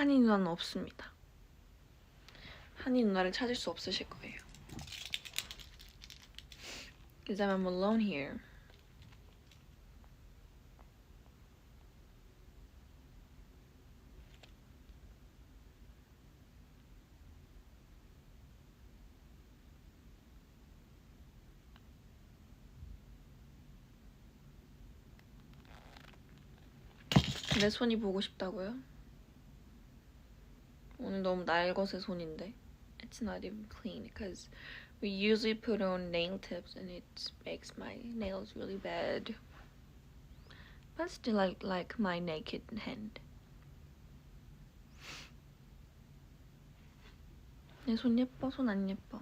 한이 누나는 없습니다. 한이 누나를 찾을 수 없으실 거예요. Because I'm alone here. 내 손이 보고 싶다고요? 오늘 너무 날것의 손인데. It's not even clean because we usually put on nail tips and it makes my nails really bad. But still like like my naked hand. 내 손 예뻐? 손 안 예뻐?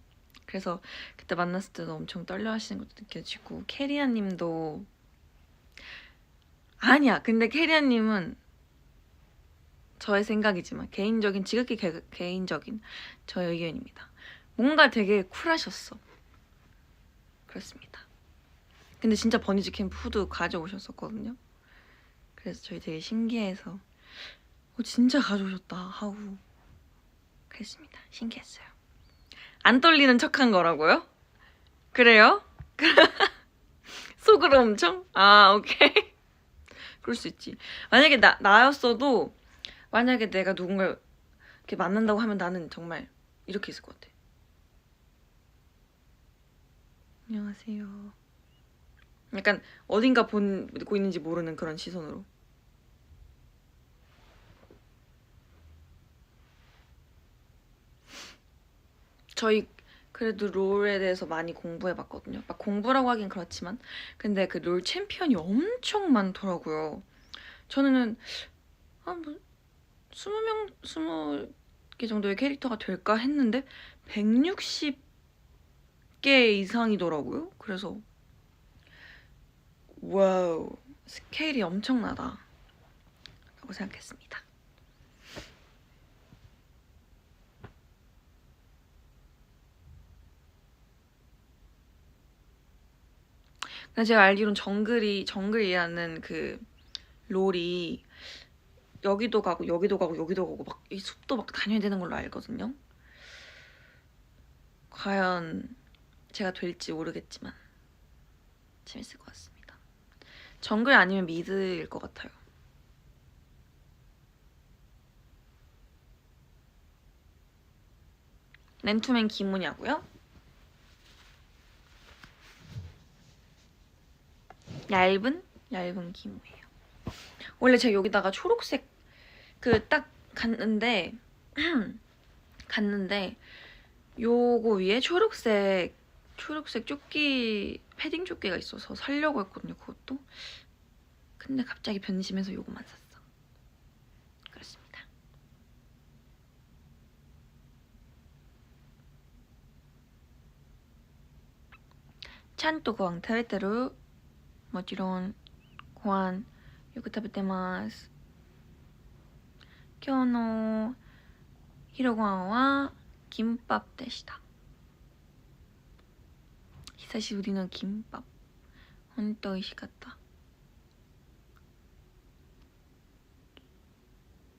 그래서 그때 만났을 때도 엄청 떨려 하시는 것도 느껴지고 캐리아 님도 아니야. 근데 캐리아 님은 저의 생각이지만 개인적인 지극히 개, 개인적인 저의 의견입니다. 뭔가 되게 쿨하셨어. 그렇습니다. 근데 진짜 버니즈 캠프 후드 가져오셨었거든요. 그래서 저희 되게 신기해서 어, 진짜 가져오셨다 하고 그랬습니다. 신기했어요. 안 떨리는 척한 거라고요? 그래요? 속으로 엄청? 아 오케이. 그럴 수 있지. 만약에 나 나였어도 만약에 내가 누군가를 이렇게 만난다고 하면 나는 정말 이렇게 있을 것 같아. 안녕하세요. 약간 어딘가 보고 있는지 모르는 그런 시선으로. 저희 그래도 롤에 대해서 많이 공부해봤거든요. 막 공부라고 하긴 그렇지만 근데 그 롤 챔피언이 엄청 많더라고요. 저는 한뭐 20명, 20개 정도의 캐릭터가 될까 했는데 160개 이상이더라고요. 그래서 와우 스케일이 엄청나다 라고 생각했습니다. 근데 제가 알기로는 정글이 정글이라는 그 롤이 여기도 가고 여기도 가고 여기도 가고 막 이 숲도 막 다녀야 되는 걸로 알거든요. 과연 제가 될지 모르겠지만 재밌을 것 같습니다. 정글 아니면 미드일 것 같아요. 렌투맨 기문이하고요. 얇은 얇은 기모예요. 원래 제가 여기다가 초록색 그 딱 갔는데 갔는데 요거 위에 초록색 초록색 조끼 패딩 조끼가 있어서 살려고 했거든요. 그것도 근데 갑자기 변심해서 요거만 샀어. 그렇습니다. 찬또 고왕 타베테루 もちろんご飯よく食べてます今日の昼ご飯は金パでした久しぶりの金パほんと美味しかった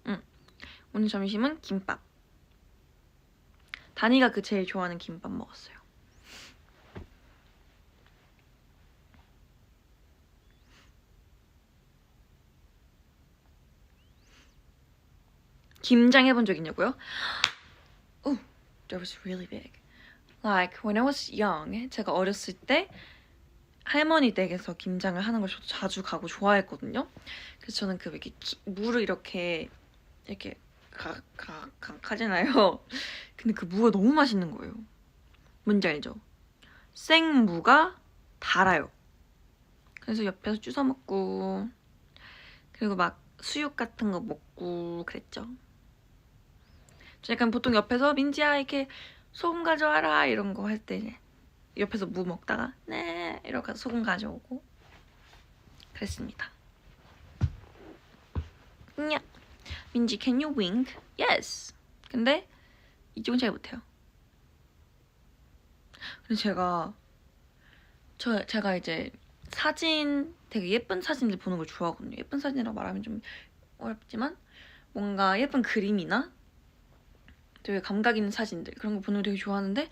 응 오늘 점심은 김밥 다니가 그 제일 좋아하는 김밥 먹었어요 김장 해본 적 있냐고요? Oh, that was really big. Like when I was young, 제가 어렸을 때 할머니 댁에서 김장을 하는 걸 저도 자주 가고 좋아했거든요. 그래서 저는 그 이렇게 기- 무를 이렇게 이렇게 가가가 가잖아요. 근데 그 무가 너무 맛있는 거예요. 뭔지 알죠? 생무가 달아요. 그래서 옆에서 주워 먹고 그리고 막 수육 같은 거 먹고 그랬죠. 저 약간 보통 옆에서 민지야 이렇게 소금 가져와라 이런 거 할 때 옆에서 무 먹다가 네 이러고 소금 가져오고 그랬습니다. 냐 민지 can you wink? Yes. 근데 이쪽은 잘 못해요. 근데 제가 저 제가 이제 사진 되게 예쁜 사진들 보는 걸 좋아하거든요. 예쁜 사진이라고 말하면 좀 어렵지만 뭔가 예쁜 그림이나 되게 감각 있는 사진들 그런 거 보는 걸 되게 좋아하는데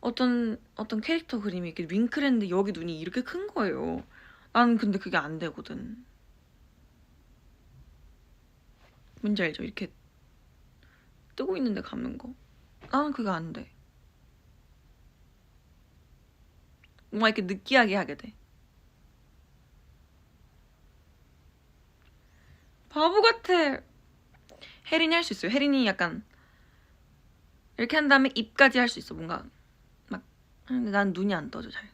어떤 어떤 캐릭터 그림이 이렇게 했는데 여기 눈이 이렇게 큰 거예요. 나는 근데 그게 안 되거든. 뭔지 알죠? 이렇게 뜨고 있는데 감는 거. 나는 그게 안 돼. 뭔가 이렇게 느끼하게 하게 돼. 바보 같아. 혜린이 할 수 있어요. 혜린이 약간 이렇게 한 다음에 입까지 할 수 있어. 뭔가 막 근데 난 눈이 안 떠져 잘.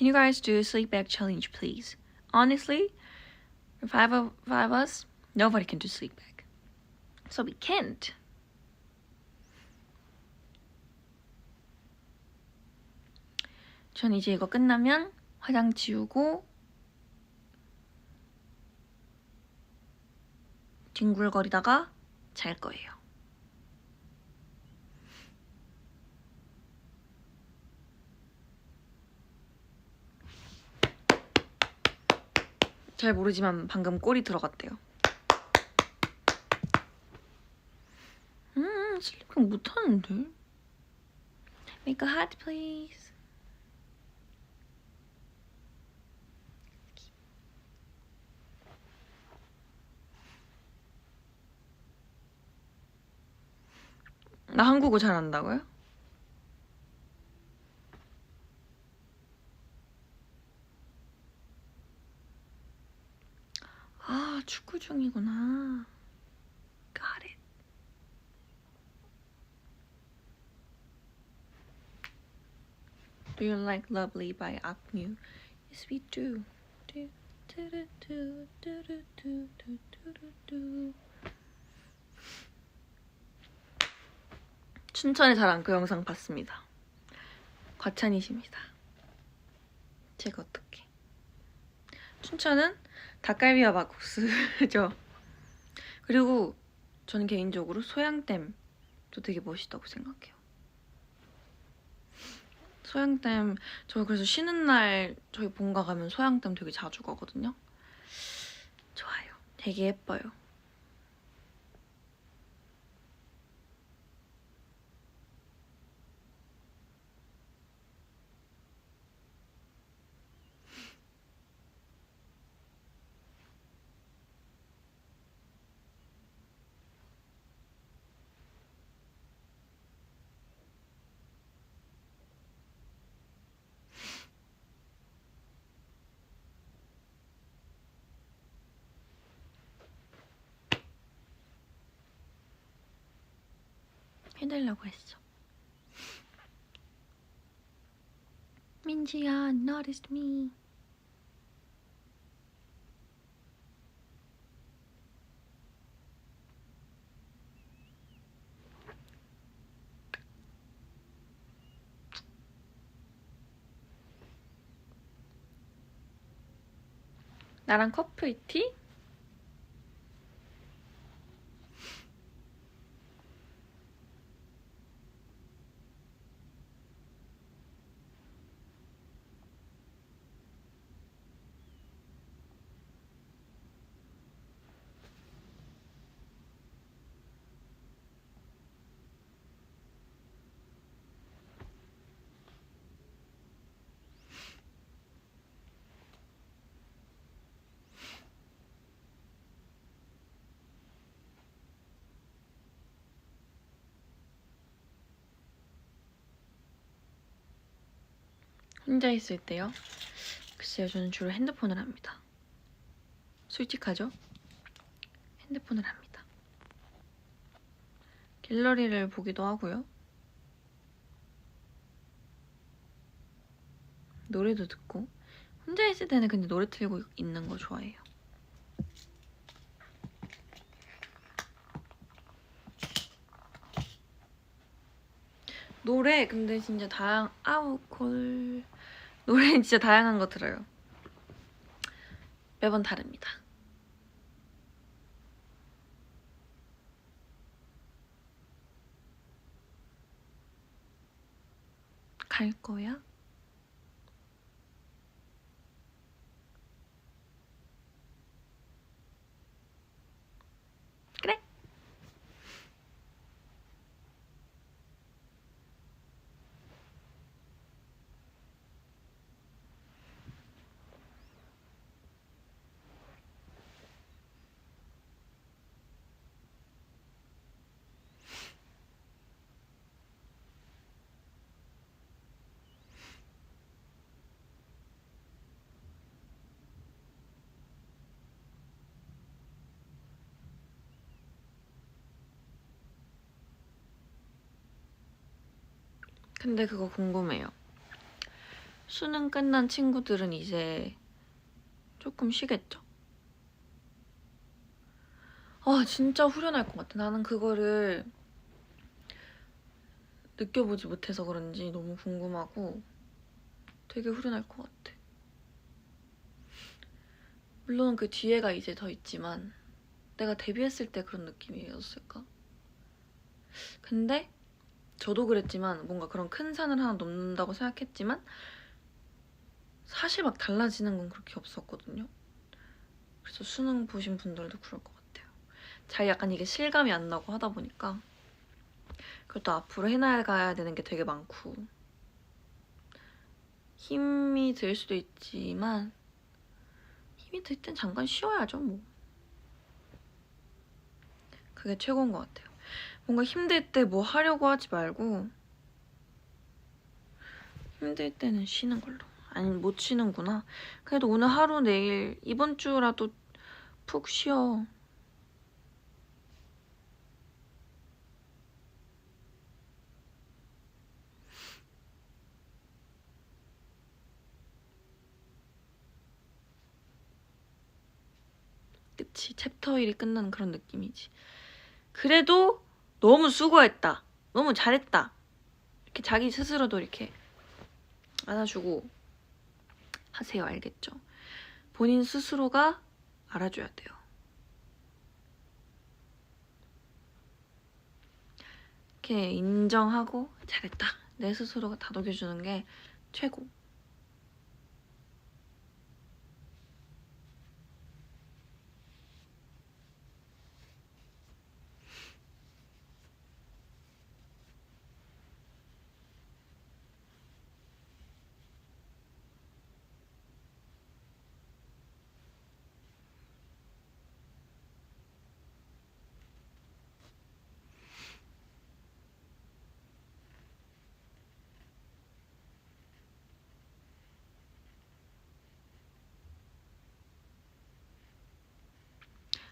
Can you guys do sleep bag challenge, please? Honestly, five of five of us, nobody can do sleep bag, so we can't. 전 이제 이거 끝나면 화장 지우고 뒹굴거리다가 잘 거예요. 잘 모르지만 방금 골이 들어갔대요. 음, 슬리핑 못하는데? Make a heart, please. 나 한국어 잘한다고요? 아, 축구 중이구나. Got it. Do you like Lovely by Akmu? Yes, we do. Do, do, do, do, do, do, do, do, do. 춘천의 자랑 그 영상 봤습니다. 과찬이십니다. 제가 어떻게? 춘천은 닭갈비와 막국수죠. 그리고 저는 개인적으로 소양댐도 되게 멋있다고 생각해요. 소양댐 저 그래서 쉬는 날 저희 본가 가면 소양댐 되게 자주 가거든요. 좋아요. 되게 예뻐요. 해달라고 했어. 민지야, noticed me. 나랑 커플 티? 혼자 있을 때요? 글쎄요, 저는 주로 핸드폰을 합니다. 솔직하죠? 핸드폰을 합니다. 갤러리를 보기도 하고요. 노래도 듣고 혼자 있을 때는 근데 노래 틀고 있는 거 좋아해요. 노래 근데 진짜 다양 아우 콜 노래는 진짜 다양한 거 들어요. 매번 다릅니다. 갈 거야? 그래. 근데 그거 궁금해요. 수능 끝난 친구들은 이제 조금 쉬겠죠? 아, 진짜 후련할 것 같아. 나는 그거를 느껴보지 못해서 그런지 너무 궁금하고 되게 후련할 것 같아. 물론 그 뒤에가 이제 더 있지만 내가 데뷔했을 때 그런 느낌이었을까? 근데 저도 그랬지만 뭔가 그런 큰 산을 하나 넘는다고 생각했지만 사실 막 달라지는 건 그렇게 없었거든요. 그래서 수능 보신 분들도 그럴 것 같아요. 잘 약간 이게 실감이 안 나고 하다 보니까 그것도 앞으로 해나가야 되는 게 되게 많고 힘이 들 수도 있지만 힘이 들 땐 잠깐 쉬어야죠 뭐. 그게 최고인 것 같아요. 뭔가 힘들 때 뭐 하려고 하지 말고 힘들 때는 쉬는 걸로. 아니 못 쉬는구나. 그래도 오늘 하루 내일 이번 주라도 푹 쉬어. 그치 챕터 1이 끝나는 그런 느낌이지. 그래도 너무 수고했다. 너무 잘했다. 이렇게 자기 스스로도 이렇게 안아주고 하세요. 알겠죠? 본인 스스로가 알아줘야 돼요. 이렇게 인정하고 잘했다. 내 스스로가 다독여주는 게 최고.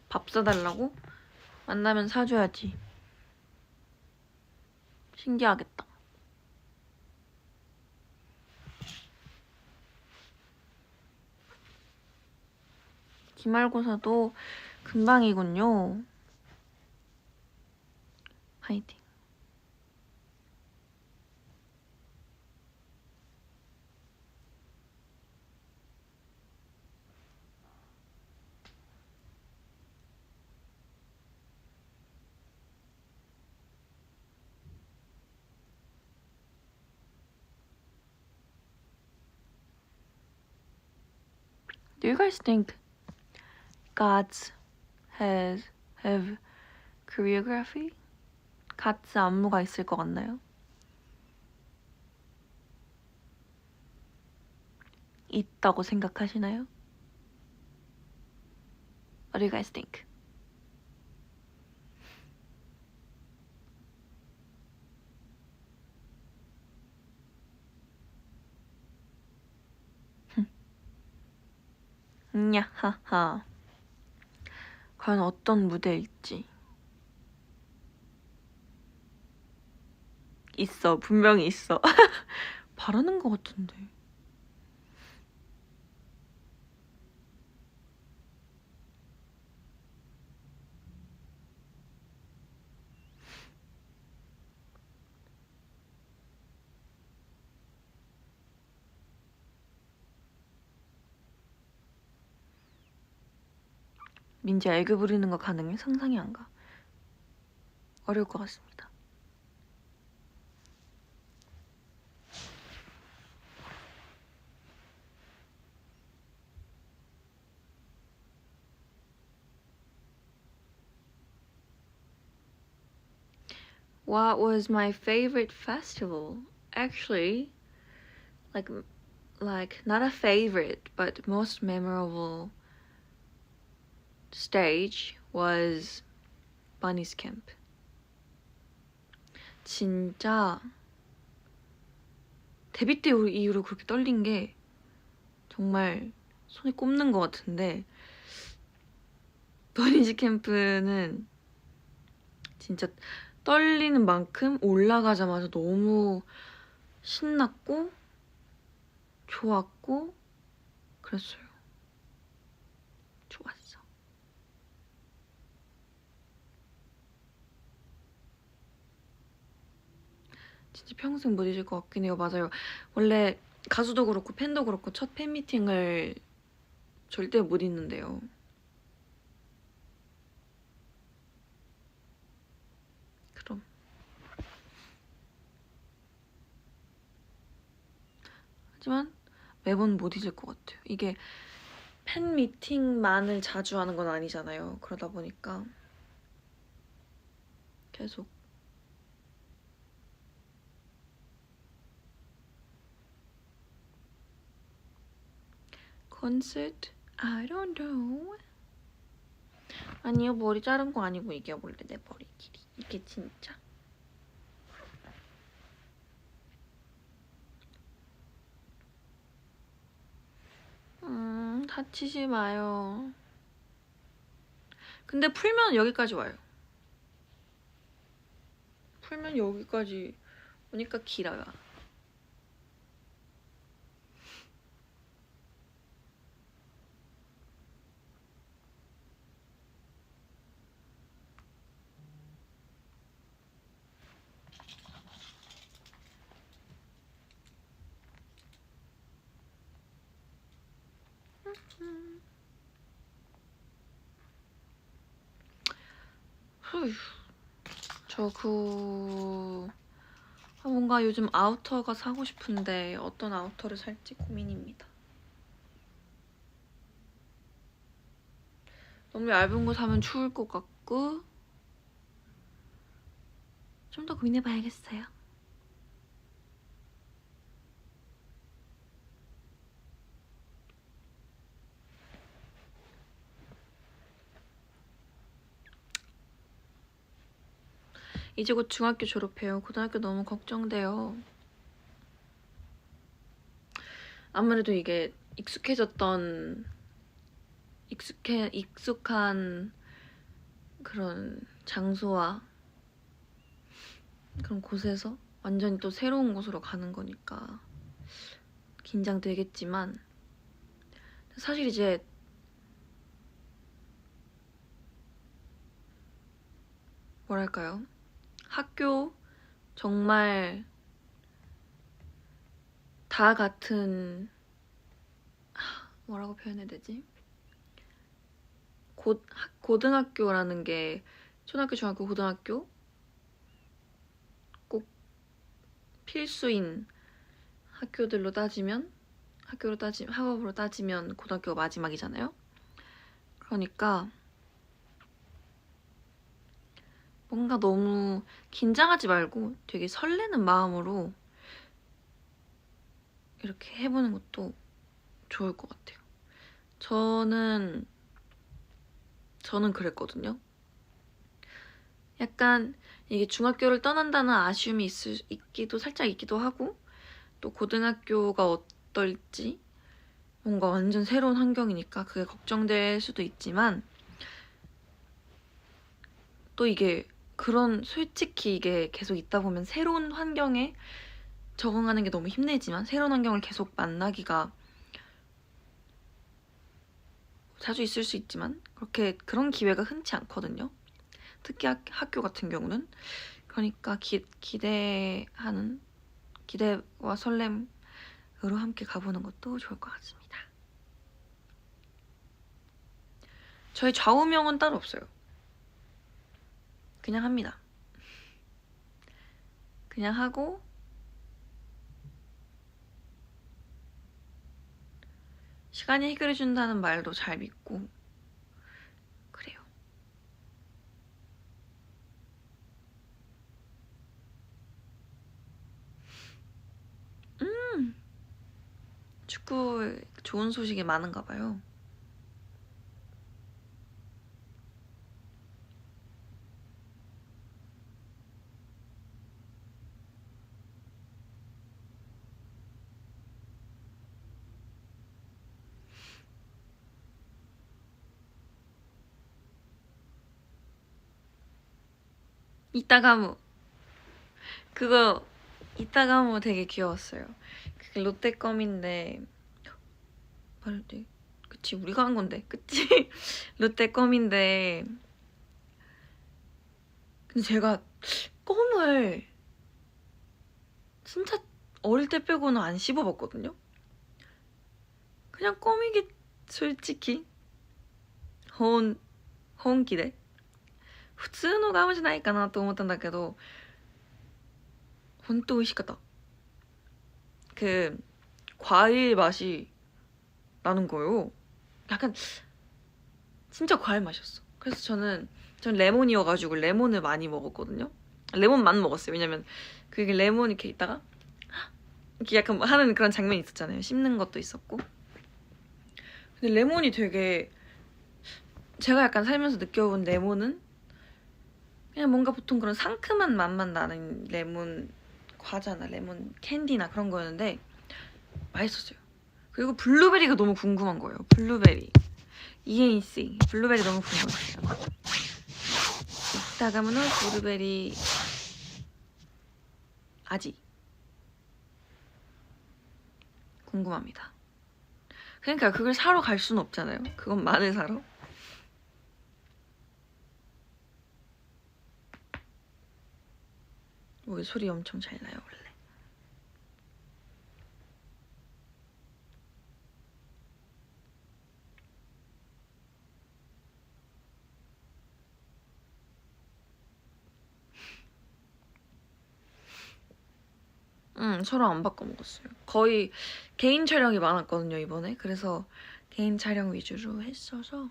밥 사달라고? 만나면 사줘야지. 신기하겠다. 기말고사도 금방이군요. 화이팅. Do you guys think gods has have choreography? 가츠 안무가 있을 것 같나요? 있다고 생각하시나요? What do you guys think? 냐하하. 과연 어떤 무대일지. 있어, 분명히 있어. 바라는 것 같은데. 민지 애교 부리는 거 가능해? 상상이 안 가. 어려울 것 같습니다. What was my favorite festival? Actually, like, like not a favorite, but most memorable stage was Bunny's Camp. 진짜 데뷔 때 이후로 그렇게 떨린 게 정말 손에 꼽는 것 같은데 버니즈 캠프는 진짜 떨리는 만큼 올라가자마자 너무 신났고 좋았고 그랬어요. 좋았어. 진짜 평생 못 잊을 것 같긴 해요. 맞아요. 원래 가수도 그렇고 팬도 그렇고 첫 팬미팅을 절대 못 잊는데요. 그럼. 하지만 매번 못 잊을 것 같아요. 이게 팬미팅만을 자주 하는 건 아니잖아요. 그러다 보니까 계속 콘서트? I don't know. 아니요 머리 자른 거 아니고 이게 원래 내 머리 길이 이게 진짜. 음 다치지 마요. 근데 풀면 여기까지 와요. 풀면 여기까지 오니까 길어요. 저 그... 아, 뭔가 요즘 아우터가 사고 싶은데 어떤 아우터를 살지 고민입니다. 너무 얇은 거 사면 추울 것 같고 좀 더 고민해봐야겠어요. 이제 곧 중학교 졸업해요. 고등학교 너무 걱정돼요. 아무래도 이게 익숙해졌던 익숙해 익숙한 그런 장소와 그런 곳에서 완전히 또 새로운 곳으로 가는 거니까 긴장되겠지만 사실 이제 뭐랄까요? 학교 정말 다 같은 하, 뭐라고 표현해야 되지? 고, 하- 고등학교라는 게 초등학교, 중학교, 고등학교 꼭 필수인 학교들로 따지면 학교로 따지 학업으로 따지면 고등학교가 마지막이잖아요. 그러니까 뭔가 너무 긴장하지 말고 되게 설레는 마음으로 이렇게 해보는 것도 좋을 것 같아요. 저는 저는 그랬거든요. 약간 이게 중학교를 떠난다는 아쉬움이 있을, 있기도 살짝 있기도 하고 또 고등학교가 어떨지 뭔가 완전 새로운 환경이니까 그게 걱정될 수도 있지만 또 이게 그런 솔직히 이게 계속 있다 보면 새로운 환경에 적응하는 게 너무 힘들지만 새로운 환경을 계속 만나기가 자주 있을 수 있지만 그렇게 그런 기회가 흔치 않거든요. 특히 학, 학교 같은 경우는 그러니까 기, 기대하는 기대와 설렘으로 함께 가보는 것도 좋을 것 같습니다. 저희 좌우명은 따로 없어요. 그냥 합니다. 그냥 하고 시간이 해결해 준다는 말도 잘 믿고 그래요. 음 축구 좋은 소식이 많은가 봐요. 이따가무 그거 이따가무 되게 귀여웠어요. 그게 롯데 껌인데 때 그치 우리가 한 건데. 그치? 롯데 껌인데 근데 제가 껌을 진짜 어릴 때 빼고는 안 씹어봤거든요. 그냥 껌이기 솔직히. 혼 혼기대 普通のガムじゃないかなと思ったんだけど本当美味しかった그 과일 맛이 나는 거예요 약간 진짜 과일 맛이었어 그래서 저는 전 레몬이어가지고 레몬을 많이 먹었거든요 레몬만 먹었어요 왜냐면 그게 레몬 이렇게 있다가 이렇게 약간 하는 그런 장면이 있었잖아요 씹는 것도 있었고 근데 레몬이 되게 제가 약간 살면서 느껴본 레몬은 그냥 뭔가 보통 그런 상큼한 맛만 나는 레몬 과자나 레몬 캔디나 그런 거였는데 맛있었어요. 그리고 블루베리가 너무 궁금한 거예요. 블루베리. ENC. 블루베리 너무 궁금했어요. 이따 가면은 블루베리 아지. 궁금합니다. 그러니까 그걸 사러 갈 수는 없잖아요. 그건 마늘 사러. 왜 소리 엄청 잘 나요 원래? 응 서로 안 바꿔 먹었어요. 거의 개인 촬영이 많았거든요 이번에. 그래서 개인 촬영 위주로 했어서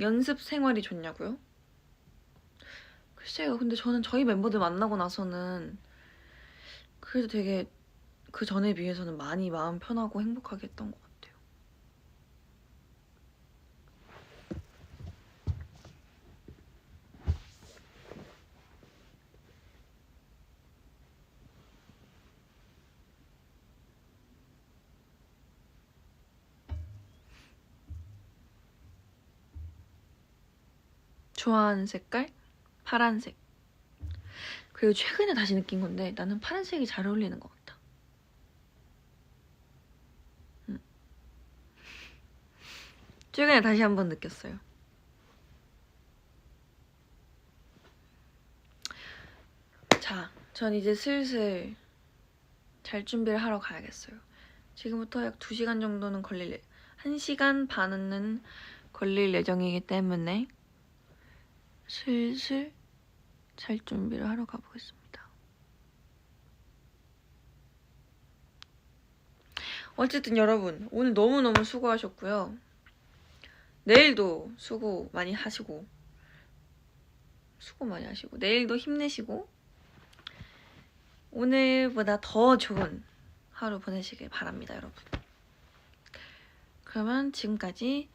연습 생활이 좋냐고요? 글쎄요. 근데 저는 저희 멤버들 만나고 나서는 그래도 되게 그 전에 비해서는 많이 마음 편하고 행복하게 했던 것 같아요. 좋아하는 색깔? 파란색. 그리고 최근에 다시 느낀 건데 나는 파란색이 잘 어울리는 것 같아. 음. 최근에 다시 한번 느꼈어요. 자, 전 이제 슬슬 잘 준비를 하러 가야겠어요. 지금부터 약 2시간 정도는 걸릴, 1시간 반은 걸릴 예정이기 때문에 슬슬 잘 준비를 하러 가보겠습니다. 어쨌든 여러분 오늘 너무너무 수고하셨고요. 내일도 수고 많이 하시고 수고 많이 하시고 내일도 힘내시고 오늘보다 더 좋은 하루 보내시길 바랍니다, 여러분. 그러면 지금까지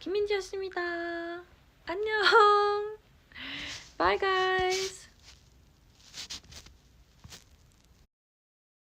김민지였습니다. 안녕. Bye guys.